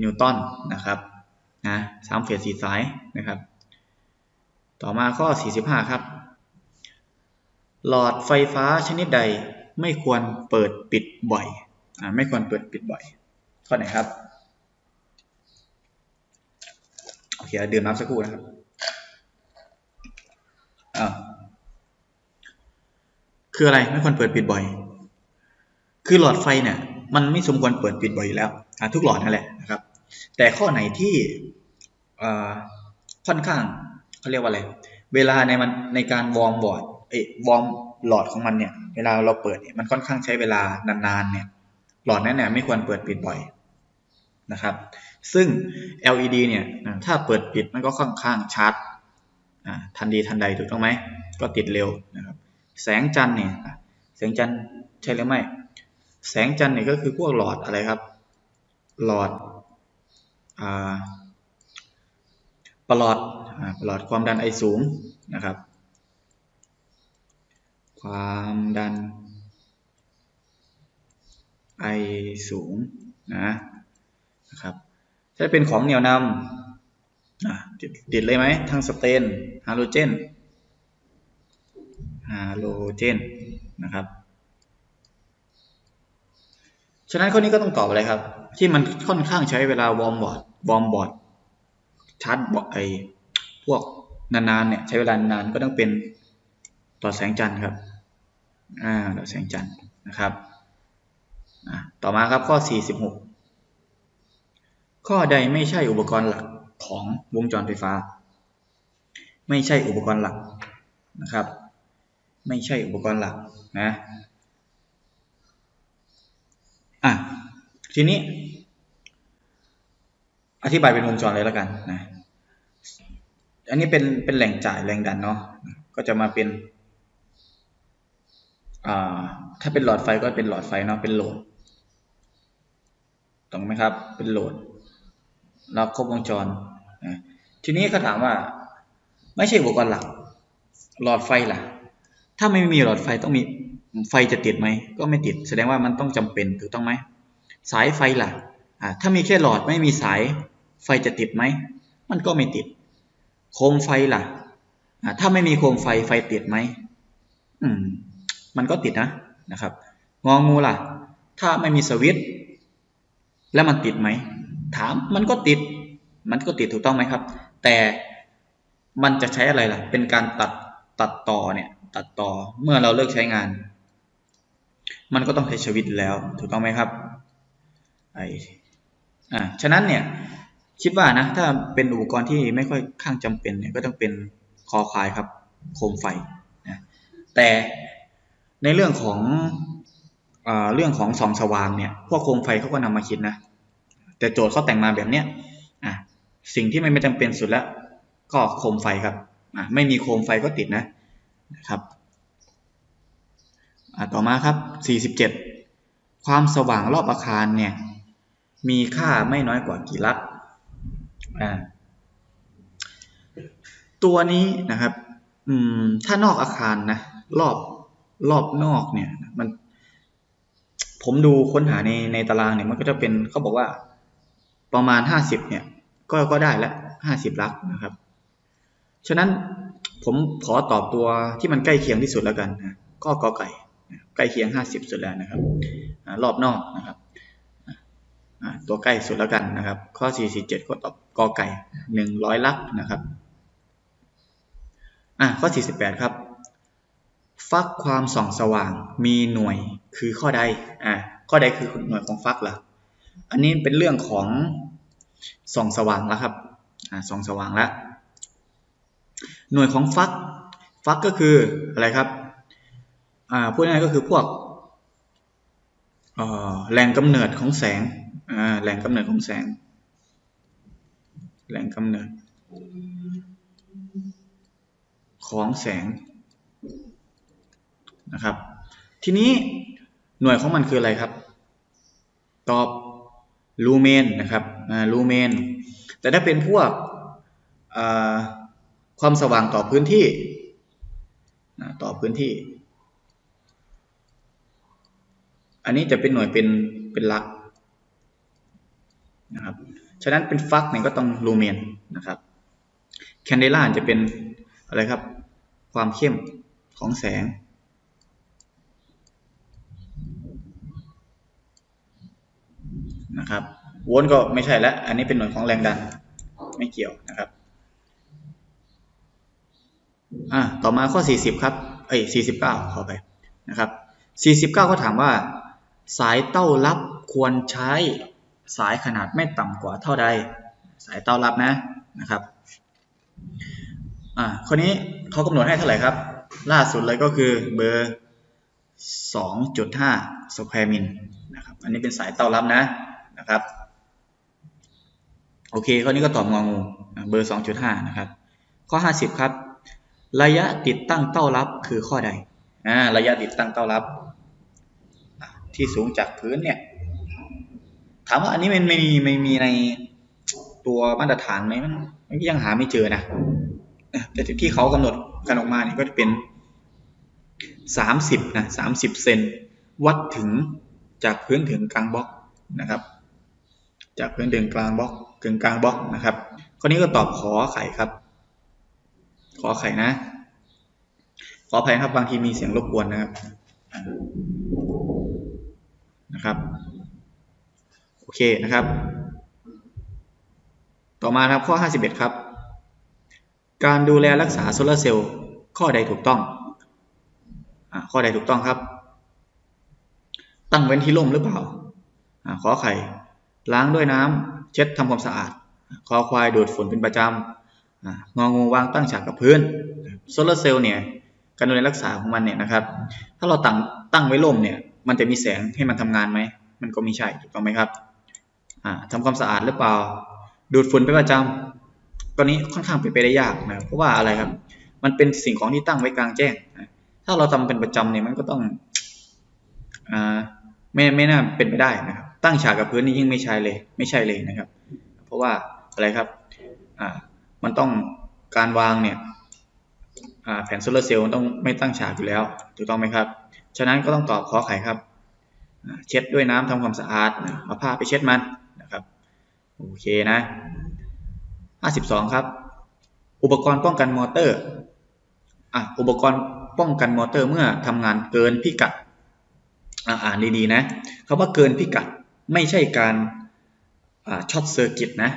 นิวตันนะครับนะสามเฟสสี่สายนะครับ ต่อมาข้อ 45 ครับ หลอดไฟฟ้าชนิดใดไม่ควรเปิดปิดบ่อยอ่าไม่ควรเปิดปิดบ่อย ข้อไหนครับ โอเคดื่มน้ำสักครู่นะครับอ่าคืออะไรไม่ควรเปิดปิดบ่อย คือหลอดไฟเนี่ย มันไม่สมควรเปิดปิดบ่อยอยู่แล้ว ทุกหลอดนั่นแหละนะครับ แต่ข้อไหนที่ค่อนข้างเขาเรียกว่าอะไร เวลาในมันในการวอร์มบอร์ดเอ้วอร์มหลอดของมันเนี่ย เวลาเราเปิดเนี่ยมันค่อนข้างใช้เวลานานๆเนี่ย หลอดนั้นเนี่ยไม่ควรเปิดปิดบ่อยนะครับ ซึ่ง LED เนี่ยถ้าเปิดปิดมันก็ค่อนข้างชาร์จทันดีทันใดถูกต้องไหม ก็ติดเร็วนะครับ แสงจันทร์เนี่ย แสงจันทร์ใช่หรือไม่ แสงจันทร์เนี่ยก็คือพวกหลอดอะไรครับ หลอดอประหลอดประหลอดความดันไอสูงนะครับ ความดันไอสูงนะนะครับถ้าเป็นของเหนี่ยวนำติดเลยไหมทั้งสเตนฮาโลเจนฮาโลเจนนะครับ ฉะนั้นข้อนี้ก็ต้องตอบอะไรครับ ที่มันค่อนข้างใช้เวลาวอร์มบอร์ดวอร์มบอร์ดชาร์จบอร์ดไอพวกนานๆเนี่ยใช้เวลานานก็ต้องเป็นต่อแสงจันทร์ครับอ่าต่อแสงจันทร์นะครับต่อมาครับข้อ 46 ข้อใดไม่ใช่อุปกรณ์หลักของวงจรไฟฟ้า ไม่ใช่อุปกรณ์หลักนะครับ ไม่ใช่อุปกรณ์หลักนะ อะทีนี้ อธิบายเป็นวงจรเลยแล้วกันนะอันนี้เป็นเป็นแหล่งจ่ายแรงดันเนาะก็จะมาเป็นอ่าถ้าเป็นหลอดไฟก็เป็นหลอดไฟเนาะเป็นโหลดตรงไหมครับ เป็นโหลดแล้วครบวงจรนะทีนี้เขาถามว่า ไม่ใช่อุปกรณ์หลัก หลอดไฟล่ะ ถ้าไม่มีหลอดไฟต้องมี ไฟจะติดไหมก็ไม่ติด แสดงว่ามันต้องจำเป็นถูกต้องไหมสายไฟล่ะถ้ามีแค่หลอดไม่มีสายไฟจะติดไหมมันก็ไม่ติด โคมไฟล่ะถ้าไม่มีโคมไฟไฟติดไหมอืม มันก็ติดนะนะครับ งองูล่ะ ถ้าไม่มีสวิตช์แล้วมันติดไหมถามมันก็ติด มันก็ติดถูกต้องไหมครับ แต่มันจะใช้อะไรล่ะ เป็นการตัดตัดต่อเนี่ย ตัดต่อเมื่อเราเลิกใช้งาน มันก็ต้องใช้สวิตแล้วถูกต้องไหมครับไออ่าฉะนั้นเนี่ยคิดว่านะถ้าเป็นอุปกรณ์ที่ไม่ค่อยข้างจำเป็นเนี่ยก็ต้องเป็นคอควายครับ โคมไฟนะแต่ในเรื่องของเอ่อเรื่องของสองสว่างเนี่ยพวกโคมไฟเขาก็นำมาคิดนะแต่โจทย์เขาแต่งมาแบบเนี้ยอะสิ่งที่ไม่จำเป็นสุดแล้วก็โคมไฟครับอะไม่มีโคมไฟก็ติดนะนะครับ ต่อมาครับ 47 ความสว่างรอบอาคารเนี่ยมีค่าไม่น้อยกว่ากี่ลักอ่าตัวนี้นะครับอืมถ้านอกอาคารนะรอบรอบนอกเนี่ยมัน ผมดูค้นหาในในตารางเนี่ยมันก็จะเป็นเขาบอกว่าประมาณห้าสิบเนี่ยก็ก็ได้ล้วห้าสิบลักนะครับ ฉะนั้นผมขอตอบตัวที่มันใกล้เคียงที่สุดแล้วกันนะก็กอไก่ ใกล้เคียงห้าสิบสุดแล้วนะครับรอบนอกนะครับตัวใกล้สุดแล้วกันนะครับ ข้อสี่สี่เจ็ดก็ตอบกอไก่หนึ่งร้อยลักนะครับอะข้อสี่สิบแปดครับ ฟักความส่องสว่างมีหน่วยคือข้อใดอะข้อใดคือหน่วยของฟักล่ะอันนี้เป็นเรื่องของส่องสว่างแล้วครับอ่าส่องสว่างแล้วหน่วยของฟัก ฟักก็คืออะไรครับ อ่าพูดง่ายก็คือพวกแหล่งกำเนิดของแสงแหล่งกำเนิดของแสง แหล่งกำเนิด ของแสงนะครับ ทีนี้หน่วยของมันคืออะไรครับ ตอบลูเมนนะครับลูเมน แต่ถ้าเป็นพวกความสว่างต่อพื้นที่ต่อพื้นที่ อันนี้จะเป็นหน่วยเป็นเป็นลักนะครับ ฉะนั้นเป็นฟักเนี่ยก็ต้องลูเมนนะครับ แคนเดล่าจะเป็นอะไรครับ ความเข้มของแสงนะครับโวลต์ก็ไม่ใช่แล้ว อันนี้เป็นหน่วยของแรงดัน ไม่เกี่ยวนะครับ อ่า ต่อมาข้อ 40 ครับ เอ้ย49 ขอไปนะครับ 49 ก็ถามว่า สายเต้ารับควรใช้สายขนาดไม่ต่ำกว่าเท่าใด สายเต้ารับนะนะครับอ่าข้อนี้เขากำหนดให้เท่าไหร่ครับ ล่าสุดเลยก็คือเบอร์ 2.5สแควร์มิลนะครับอันนี้เป็นสายเต้ารับนะนะครับโอเคข้อนี้ก็ตอบงองูเบอร์ 2.5 นะครับ ข้อ 50 ครับ ระยะติดตั้งเต้ารับคือข้อใดอ่าระยะติดตั้งเต้ารับ ที่สูงจากพื้นเนี่ย ถามว่าอันนี้มันไม่มีไม่มีในตัวมาตรฐานไหมมันมันยังหาไม่เจอนะแต่ที่เขากำหนดกันออกมาเนี่ยก็จะเป็น30นะ30เซนวัดถึงจากพื้นถึงกลางบล็อกนะครับ จากพื้นถึงกลางบล็อกถึงกลางบล็อกนะครับข้อนี้ก็ตอบขอไข่ครับ ขอไข่นะ ขออภัยครับบางทีมีเสียงรบกวนนะครับ นะครับโอเคนะครับ ต่อมาครับข้อ 51 ครับ การดูแลรักษาโซลาร์เซลล์ข้อใดถูกต้องอข้อใดถูกต้องครับ ตั้งเว้นที่ร่มหรือเปล่าอขอไข่ล้างด้วยน้ำเช็ดทำความสะอาด คอควายดูดฝุ่นเป็นประจำงองูวางตั้งฉากกับพื้นโซลาร์เซลล์เนี่ยการดูแลรักษาของมันเนี่ยนะครับ ถ้าเราตั้งตั้งไว้ร่มเนี่ย มันจะมีแสงให้มันทำงานไหม มันก็ไม่ใช่ถูกต้องไหมครับทำความสะอาดหรือเปล่า ดูดฝุ่นเป็นประจำตอนนี้ค่อนข้างเป็นไปได้ยากนะเพราะว่าอะไรครับ มันเป็นสิ่งของที่ตั้งไว้กลางแจ้ง ถ้าเราทำเป็นประจำเนี่ยมันก็ต้องอ่าไม่ไม่น่าเป็นไปได้นะครับ ตั้งฉากกับพื้นนี่ยิ่งไม่ใช่เลย ไม่ใช่เลยนะครับ เพราะว่าอะไรครับอ่ามันต้องการวางเนี่ยแผ่นโซลาร์เซลล์ต้องไม่ตั้งฉากอยู่แล้วถูกต้องไหมครับ ฉะนั้นก็ต้องตอบขอไข่ครับ เช็ดด้วยน้ำทำความสะอาดเอาผ้าไปเช็ดมันนะครับ โอเคนะ 52 ครับ อุปกรณ์ป้องกันมอเตอร์อะอุปกรณ์ป้องกันมอเตอร์เมื่อทำงานเกินพิกัดอ่านดีๆนะคาว่าเกินพิกัดไม่ใช่การช็อตเซอร์กิตนะ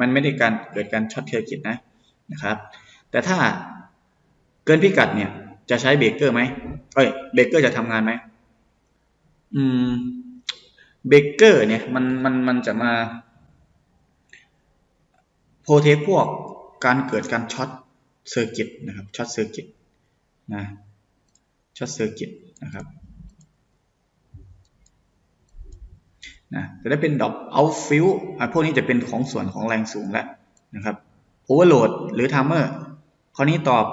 มันไม่ได้การเกิดการช็อตเซอร์กิตนะนะครับ แต่ถ้าเกินพิกัดเนี่ย จะใช้เบรกเกอร์ไหมเอ้ยเบรกเกอร์จะทำงานไหมอืมเบรกเกอร์เนี่ยมันมันมันจะมาโปรเทคพวกการเกิดการช็อตเซอร์กิตนะครับช็อตเซอร์กิตนะช็อตเซอร์กิตนะครับนะจะได้เป็นดอกเอาฟิลพวกนี้จะเป็นของส่วนของแรงสูงแล้วนะครับโอเวอร์โหลดหรือไทม์เมอร์ข้อนี้ตอบ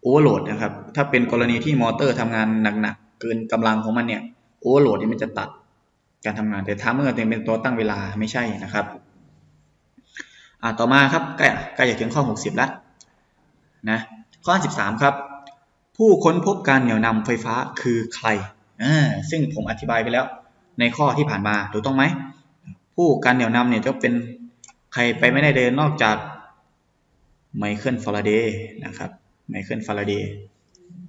โอเวอร์โหลดนะครับ ถ้าเป็นกรณีที่มอเตอร์ทำงานหนักๆ เกินกำลังของมันเนี่ยโอเวอร์โหลดนี่มันจะตัดการทำงานแต่ไทม์เมอร์เป็นตัวตั้งเวลาไม่ใช่นะครับอ่าต่อมาครับใกล้ใกล้จะถึงข้อ 60 แล้วนะข้อ 13 ครับ ผู้ค้นพบการเหนี่ยวนำไฟฟ้าคือใครอ่าซึ่งผมอธิบายไปแล้วในข้อที่ผ่านมาถูกต้องไหม ผู้การเหนี่ยวนำเนี่ยจะเป็นใครไปไม่ได้เดินนอกจากไมเคิลฟาราเดย์นะครับ ไมเคิลฟาราเดย์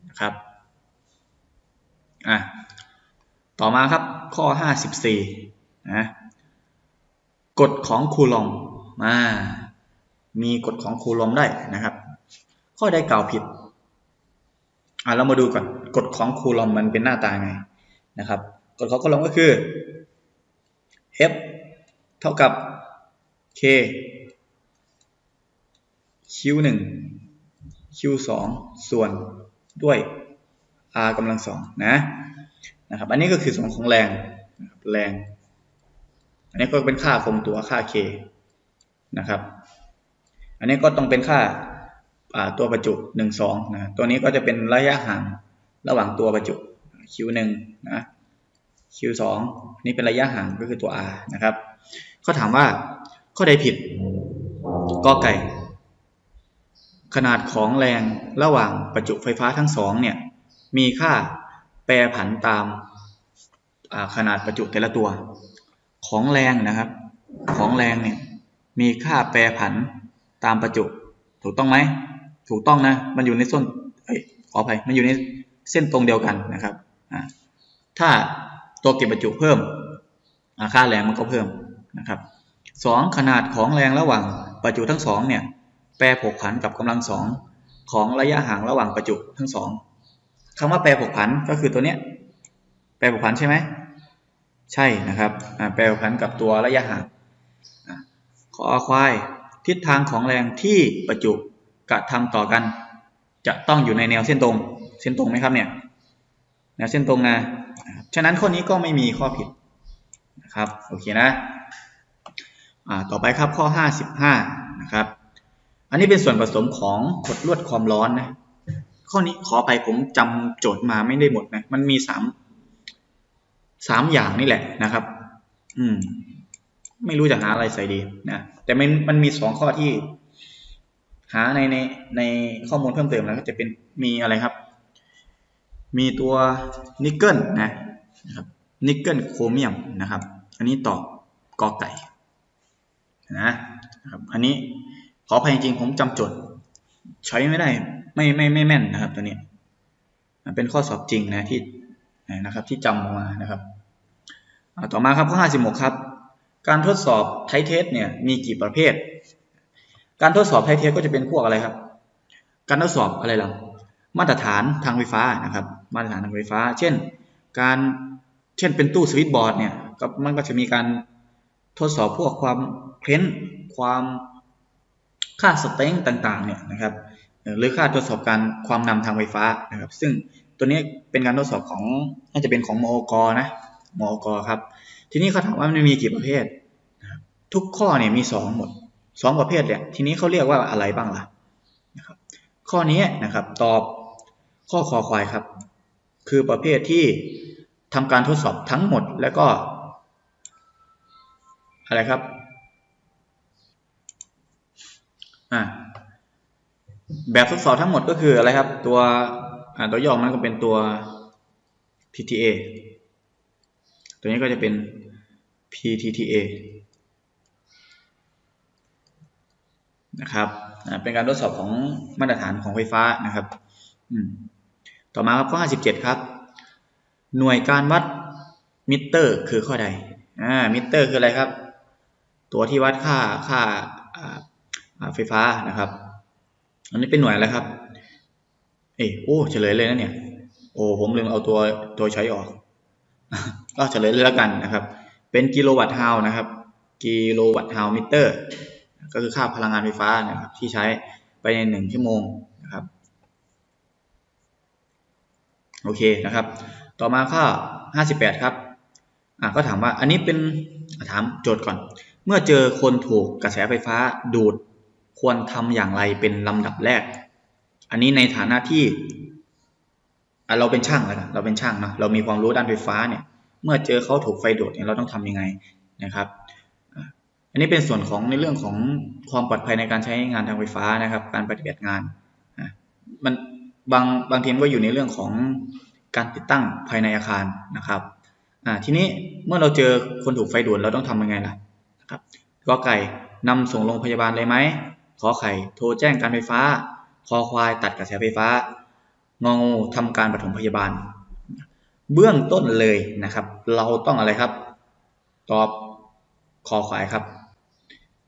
นะครับอะต่อมาครับข้อ 54นะกฎของคูลอมมามีกฎของคูลอมได้นะครับ ข้อใดกล่าวผิดอะเรามาดูก่อนกฎของคูลอมมันเป็นหน้าตาไงนะครับกฎของคูลอมก็คือ F เท่ากับ K q2 ส่วนด้วย R กำลังสองนะนะครับอันนี้ก็คือส่วนของแรงแรง อันนี้ก็เป็นค่าคงตัวค่า K นะครับ อันนี้ก็ต้องเป็นค่าตัวประจุ1 2นะตัวนี้ก็จะเป็นระยะห่างระหว่างตัวประจุ Q1 นะ Q2 นี่เป็นระยะห่างก็คือตัว R นะครับเขาถามว่าข้อใดผิดกอไก่ ขนาดของแรงระหว่างประจุไฟฟ้าทั้งสองเนี่ยมีค่าแปรผันตามขนาดประจุแต่ละตัว ของแรงนะครับ ของแรงเนี่ยมีค่าแปรผันตามประจุ ถูกต้องไหมถูกต้องนะ มันอยู่ในส้นขออภัยมันอยู่ในเส้นตรงเดียวกันนะครับถ้าตัวเก็บประจุเพิ่มค่าแรงมันก็เพิ่มนะครับสองขนาดของแรงระหว่างประจุทั้งสองเนี่ย แปรผกผันกับกำลังสองของระยะห่างระหว่างประจุทั้งสองคำว่าแปรผกผันก็คือตัวเนี้ยแปรผกผันใช่ไหมใช่นะครับแปรผกผันกับตัวระยะห่างขอควายทิศทางของแรงที่ประจุกระทำต่อกัน จะต้องอยู่ในแนวเส้นตรง เส้นตรงไหมครับเนี่ยแนวเส้นตรงนะฉะนั้นข้อนี้ก็ไม่มีข้อผิดนะครับโอเคนะต่อไปครับข้อ 55นะครับ อันนี้เป็นส่วนผสมของกรดลวดความร้อนนะ ข้อนี้ขอไปผมจำโจทย์มาไม่ได้หมดนะ มันมีสามสามอย่างนี่แหละนะครับ อืม ไม่รู้จะหาอะไรใส่ดีนะ แต่มันมันมีสองข้อที่ หาในในในข้อมูลเพิ่มเติมแล้วก็จะเป็นมีอะไรครับ มีตัวนิกเกิลนะนะครับ นิกเกิลโครเมียมนะครับ อันนี้ตอบกอไก่นะนะครับ อันนี้ ขออภัยจริงผมจำโจทย์ใช้ไม่ได้ไม่ไม่ไม่แม่นนะครับตัวนี้ เป็นข้อสอบจริงนะที่นะครับที่จำมานะครับต่อมาครับข้อ 56 ครับ การทดสอบไทเทสเนี่ยมีกี่ประเภท การทดสอบไทเทสก็จะเป็นพวกอะไรครับ การทดสอบอะไรล่ะมาตรฐานทางไฟฟ้านะครับ มาตรฐานทางไฟฟ้า เช่น การเช่นเป็นตู้สวิตช์บอร์ดเนี่ยก็มันก็จะมีการทดสอบพวกความเคล้นความ ค่าสเต็งต่างๆเนี่ยนะครับหรือค่าทดสอบการความนำทางไฟฟ้านะครับ ซึ่งตัวนี้เป็นการทดสอบของน่าจะเป็นของมอกนะมอกครับ ทีนี้เขาถามว่ามันมีกี่ประเภท ทุกข้อเนี่ยมีสองหมดสองประเภทเนี่ยทีนี้เขาเรียกว่าอะไรบ้างล่ะนะครับข้อนี้นะครับตอบข้อคอควายครับ คือประเภทที่ทำการทดสอบทั้งหมดแล้วก็อะไรครับ อ่าแบบทดสอบทั้งหมดก็คืออะไรครับ ตัวตัวย่อมันก็เป็นตัว PTA ตัวนี้ก็จะเป็น PTTA นะครับเป็นการทดสอบของมาตรฐานของไฟฟ้านะครับต่อมาครับข้อ 57 ครับ หน่วยการวัดมิเตอร์ คือข้อใดอ่ามิเตอร์คืออะไรครับ ตัวที่วัดค่าค่า ไฟฟ้านะครับ อันนี้เป็นหน่วยอะไรครับ เอ้โอ้เฉลยเลยนะเนี่ย โอ้ผมลืมเอาตัวตัวใช้ออก ก็เฉลยเลยแล้วกันนะครับ เป็นกิโลวัตต์ฮาวนะครับ กิโลวัตต์ฮาวมิเตอร์ ก็คือค่าพลังงานไฟฟ้านะครับ ที่ใช้ไปในหนึ่งชั่วโมงนะครับ โอเคนะครับ ต่อมาข้อ58 ครับอ่าก็ถามว่าอันนี้เป็นถามโจทย์ก่อน เมื่อเจอคนถูกกระแสไฟฟ้าดูด ควรทำอย่างไรเป็นลำดับแรก อันนี้ในฐานะที่เราเป็นช่างแล้วเราเป็นช่างเนาะเรามีความรู้ด้านไฟฟ้าเนี่ย เมื่อเจอเขาถูกไฟดูดเนี่ยเราต้องทำยังไงนะครับ อันนี้เป็นส่วนของในเรื่องของความปลอดภัยในการใช้งานทางไฟฟ้านะครับ การปฏิบัติงานมันบางบางทีก็อยู่ในเรื่องของการติดตั้งภายในอาคารนะครับอ่าทีนี้เมื่อเราเจอคนถูกไฟดูดเราต้องทำยังไงล่ะนะครับก็ไก่นำส่งโรงพยาบาลเลยไหม ขอไข่โทรแจ้งการไฟฟ้า คอควายตัดกระแสไฟฟ้างองูทำการปฐมพยาบาล เบื้องต้นเลยนะครับ เราต้องอะไรครับ ตอบคอควายครับ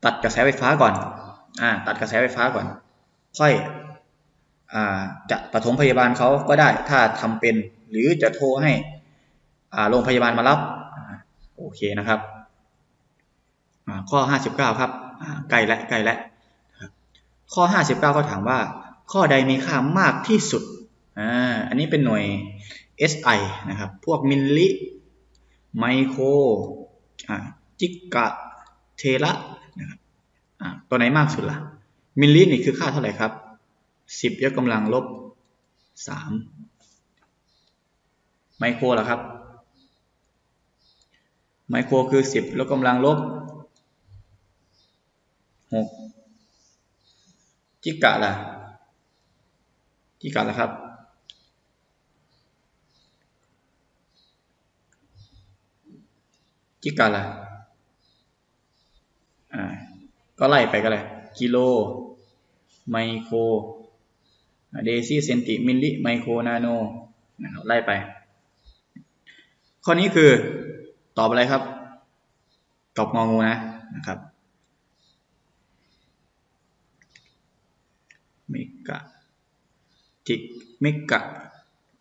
ตัดกระแสไฟฟ้าก่อนอ่าตัดกระแสไฟฟ้าก่อน ค่อยอ่าจะปฐมพยาบาลเขาก็ได้ถ้าทำเป็นหรือจะโทรให้อ่าโรงพยาบาลมารับโอเคนะครับข้อ 59 ครับใกล้และใกล้และ ข้อ 59เขาถามว่า ข้อใดมีค่ามากที่สุดอ่าอันนี้เป็นหน่วย SI นะครับ พวกมิลลิ ไมโครจิกะเทระนะครับตัวไหนมากสุดละ่ะ มิลลินี่คือค่าเท่าไหร่ครับ 10 ยกกำลังลบ 3 ไมโครล่ะครับ ไมโครคือ 10 ยกกำลังลบ 6 จิกะล่ะจิกะล่ะครับจิกะล่ะอ่าก็ไล่ไปก็เลยกิโล ไมโครเดซิเซนติมิลลิไมโครนาโนนะครับไล่ไป ข้อนี้คือตอบอะไรครับ ตอบงองูนะนะครับ เมกะ จิกเมกะ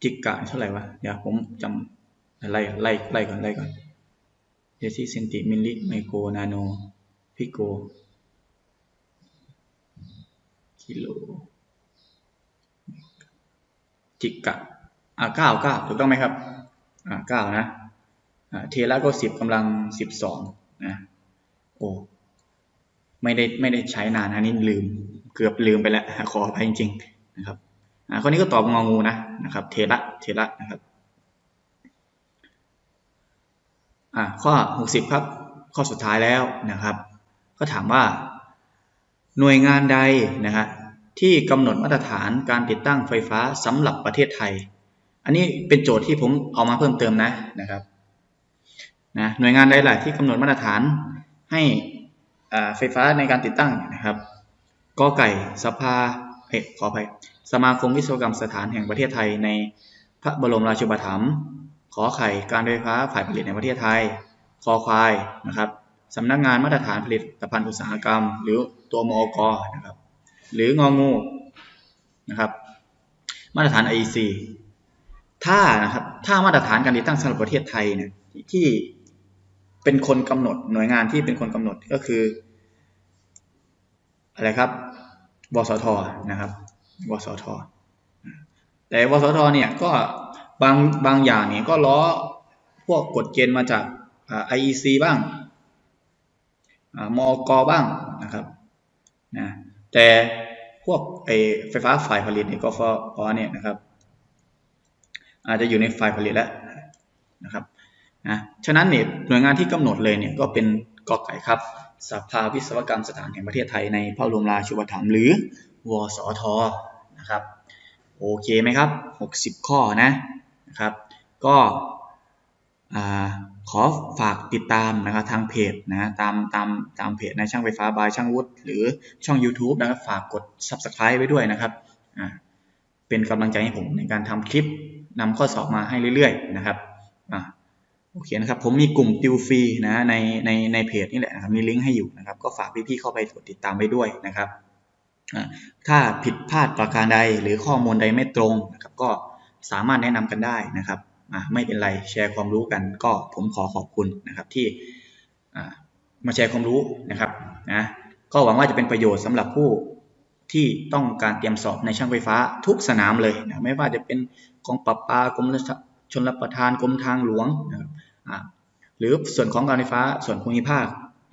จิกะเท่าไหร่วะ เดี๋ยวผมจำไล่ไล่ไล่ก่อนไล่ก่อนเดซิเซนติมิลลิไมโครนาโนพิโกกิโลจิกะอ่าเก้าเก้าถูกต้องไหมครับอ่าเก้านะอ่าเทระก็สิบกำลังสิบสองนะโอ้ไม่ได้ไม่ได้ใช้นานอันนี้ลืมเกือบลืมไปแล้วขออภัยจริง ๆ นะครับ ข้อนี้ก็ตอบงองูนะนะครับเทระเทระนะครับอ่าข้อหกสิบครับ ข้อสุดท้ายแล้วนะครับ ก็ถามว่า หน่วยงานใดนะฮะที่กำหนดมาตรฐานการติดตั้งไฟฟ้าสำหรับประเทศไทย อันนี้เป็นโจทย์ที่ผมเอามาเพิ่มเติมนะนะครับนะหน่วยงานใดล่ะที่กำหนดมาตรฐานให้ไฟฟ้าในการติดตั้งนะครับกอไก่สภาเอกขออภัย สมาคมวิศวกรรมสถานแห่งประเทศไทยในพระบรมราชูปถัมภ์ขอไข่การไฟฟ้าฝ่ายผลิตในประเทศไทย คอควายนะครับสำนักงานมาตรฐานผลิตภัณฑ์อุตสาหกรรม หรือตัวมอกนะครับหรืององูนะครับมาตรฐาน IEC ถ้านะครับถ้ามาตรฐานการติดตั้งสำหรับประเทศไทยเนี่ยที่เป็นคนกำหนดหน่วยงานที่เป็นคนกำหนดก็คืออะไรครับวสทนะครับ วสท แต่วสทเนี่ยก็บางบางอย่างเนี่ยก็ล้อพวกกฎเกณฑ์มาจาก IEC บ้างมอกบ้างนะครับนะแต่พวกไอไฟฟ้าฝ่ายผลิตเนี่ยกฟผเนี่ยนะครับ อาจจะอยู่ในฝ่ายผลิตแล้วนะครับนะฉะนั้นเนี่ยหน่วยงานที่กำหนดเลยเนี่ยก็เป็นกอไก่ครับสภาวิศวกรรมสถานแห่งประเทศไทยในพระบรมราชูปถัมภ์หรือวสท นะครับโอเคไหมครับ 60 ข้อนะนะครับ ก็ขอฝากติดตามนะครับทางเพจนะตามตามตามเพจในช่างไฟฟ้าบายช่างวุฒิหรือช่อง YouTube นะครับฝากกด Subscribe ไว้ด้วยนะครับเป็นกำลังใจให้ผมในการทำคลิปนำข้อสอบมาให้เรื่อยๆนะครับอโอเคนะครับผมมีกลุ่มติวฟรีนะในในในเพจนี่แหละนะครับมีลิงก์ให้อยู่นะครับ ก็ฝากพี่ๆเข้าไปกดติดตามไว้ด้วยนะครับ ถ้าผิดพลาดประการใดหรือข้อมูลใดไม่ตรงนะครับก็สามารถแนะนำกันได้นะครับไม่เป็นไรแชร์ความรู้กันก็ผมขอขอบคุณนะครับที่มาแชร์ความรู้นะครับนะก็หวังว่าจะเป็นประโยชน์สำหรับผู้ที่ต้องการเตรียมสอบในช่างไฟฟ้าทุกสนามเลยนะไม่ว่าจะเป็นกองปรับปากรมชนรับประทานกรมทางหลวงนะครับหรือส่วนของการไฟฟ้าส่วนภูมิภาค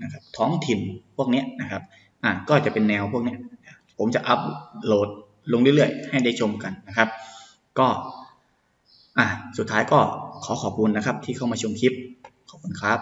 นะครับท้องถิ่นพวกนี้นะครับก็จะเป็นแนวพวกนี้ ผมจะอัพโหลดลงเรื่อยๆ ให้ได้ชมกันนะครับ ก็อะสุดท้ายก็ขอขอบคุณนะครับที่เข้ามาชมคลิป ขอบคุณครับ